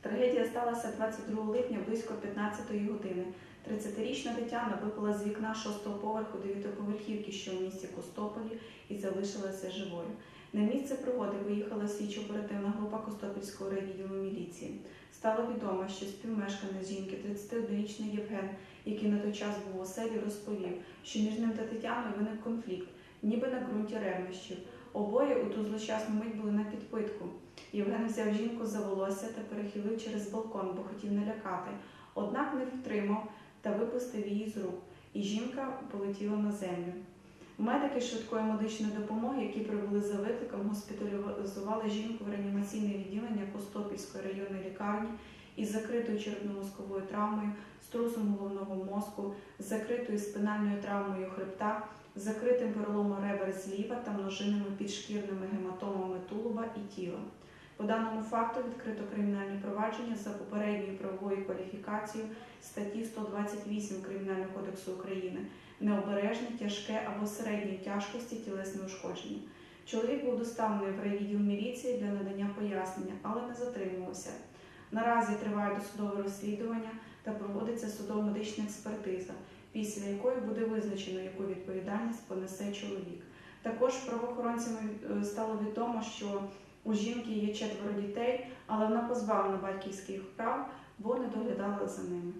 Трагедія сталася 22 липня близько 15-ї години. 30-річна Тетяна випала з вікна шостого поверху дев'ятиповерхівки, що в місті Костополі, і залишилася живою. На місце пригоди виїхала слідчо-оперативна група Костопільського райвідділу міліції. Стало відомо, що співмешканець жінки, 31-річний Євген, який на той час був у оселі, розповів, що між ним та Тетяною виник конфлікт, ніби на ґрунті ревнощів. Обоє у ту злощасну мить були на підпитку. Євген взяв жінку за волосся та перехилив через балкон, бо хотів налякати. Однак не втримав та випустив її з рук, і жінка полетіла на землю. Медики швидкої медичної допомоги, які прибули за викликом, госпіталізували жінку в реанімаційне відділення Костопільської районної лікарні із закритою черепно-мозковою травмою, струсом головного мозку, закритою спинальною травмою хребта, закритим переломом ребер та множинними підшкірними гематомами тулуба і тіла. По даному факту відкрито кримінальні провадження за попередньою правовою кваліфікацією статті 128 Кримінального кодексу України необережне, тяжке або середньої тяжкості тілесне ушкодження. Чоловік був доставлений в райвідділ міліції для надання пояснення, але не затримувався. Наразі триває досудове розслідування та проводиться судово-медична експертиза, після якої буде визначено, яку відповідальність понесе чоловік. Також правоохоронцями е, стало відомо, що у жінки є четверо дітей, але вона позбавлена батьківських прав, бо не доглядала за ними.